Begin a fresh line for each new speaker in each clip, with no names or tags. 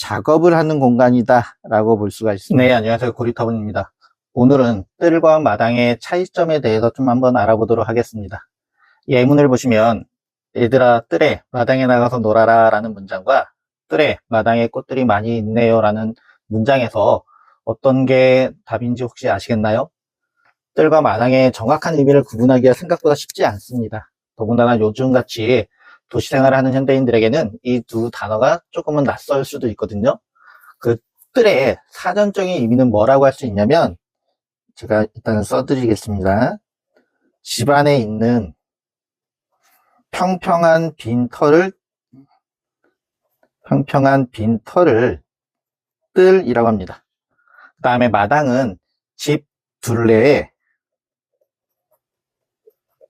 작업을 하는 공간이다 라고 볼 수가 있습니다. 네, 안녕하세요. 고리터분입니다. 오늘은 뜰과 마당의 차이점에 대해서 좀 한번 알아보도록 하겠습니다. 이 예문을 보시면 얘들아 뜰에 마당에 나가서 놀아라 라는 문장과 뜰에 마당에 꽃들이 많이 있네요 라는 문장에서 어떤 게 답인지 혹시 아시겠나요? 뜰과 마당의 정확한 의미를 구분하기가 생각보다 쉽지 않습니다. 더군다나 요즘같이 도시 생활을 하는 현대인들에게는 이 두 단어가 조금은 낯설 수도 있거든요. 그 뜰의 사전적인 의미는 뭐라고 할 수 있냐면 제가 일단 써드리겠습니다. 집안에 있는 평평한 빈 털을 평평한 빈 털을 뜰이라고 합니다. 그 다음에 마당은 집 둘레에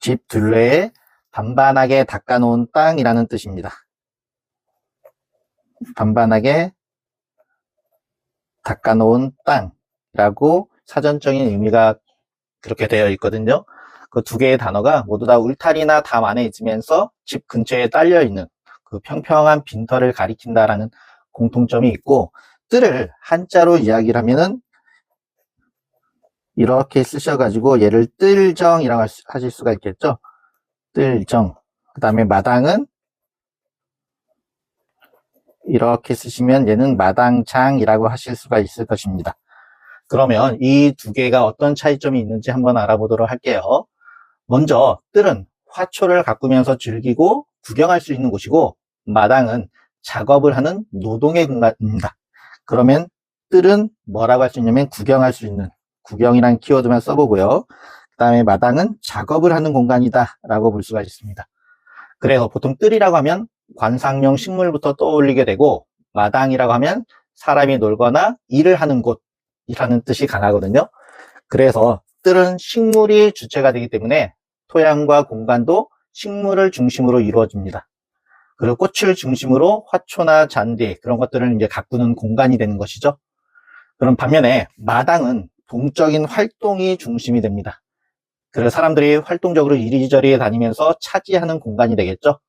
집 둘레에 반반하게 닦아놓은 땅이라는 뜻입니다. 반반하게 닦아놓은 땅이라고 사전적인 의미가 그렇게 되어 있거든요. 그 두 개의 단어가 모두 다 울타리나 담 안에 있으면서 집 근처에 딸려 있는 그 평평한 빈털을 가리킨다라는 공통점이 있고 뜰을 한자로 이야기를 하면은 이렇게 쓰셔가지고 얘를 뜰정이라고 하실 수가 있겠죠. 뜰정. 그 다음에 마당은 이렇게 쓰시면 얘는 마당장이라고 하실 수가 있을 것입니다. 그러면 이 두 개가 어떤 차이점이 있는지 한번 알아보도록 할게요. 먼저 뜰은 화초를 가꾸면서 즐기고 구경할 수 있는 곳이고 마당은 작업을 하는 노동의 공간입니다. 그러면 뜰은 뭐라고 할 수 있냐면 구경할 수 있는 구경이란 키워드만 써보고요. 그 다음에 마당은 작업을 하는 공간이다 라고 볼 수가 있습니다. 그래서 보통 뜰이라고 하면 관상용 식물부터 떠올리게 되고 마당이라고 하면 사람이 놀거나 일을 하는 곳이라는 뜻이 강하거든요. 그래서 뜰은 식물이 주체가 되기 때문에 토양과 공간도 식물을 중심으로 이루어집니다. 그리고 꽃을 중심으로 화초나 잔디 그런 것들을 이제 가꾸는 공간이 되는 것이죠. 그럼 반면에 마당은 동적인 활동이 중심이 됩니다. 그래서 사람들이 활동적으로 이리저리 다니면서 차지하는 공간이 되겠죠.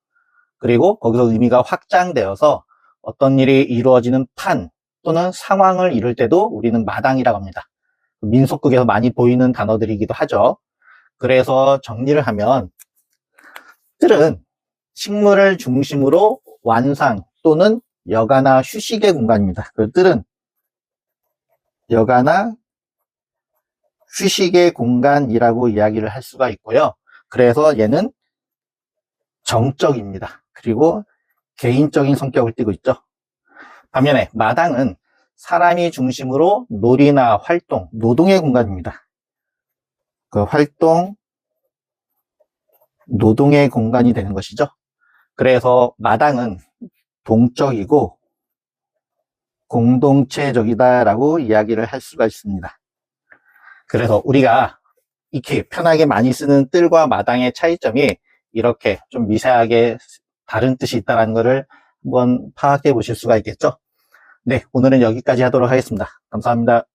그리고 거기서 의미가 확장되어서 어떤 일이 이루어지는 판 또는 상황을 이룰 때도 우리는 마당이라고 합니다. 민속극에서 많이 보이는 단어들이기도 하죠. 그래서 정리를 하면 뜰은 식물을 중심으로 완상 또는 여가나 휴식의 공간입니다. 그 뜰은 여가나 휴식의 공간이라고 이야기를 할 수가 있고요. 그래서 얘는 정적입니다. 그리고 개인적인 성격을 띠고 있죠. 반면에 마당은 사람이 중심으로 놀이나 활동, 노동의 공간입니다. 그 활동, 노동의 공간이 되는 것이죠. 그래서 마당은 동적이고 공동체적이다라고 이야기를 할 수가 있습니다. 그래서 우리가 이렇게 편하게 많이 쓰는 뜰과 마당의 차이점이 이렇게 좀 미세하게 다른 뜻이 있다는 것을 한번 파악해 보실 수가 있겠죠. 네, 오늘은 여기까지 하도록 하겠습니다. 감사합니다.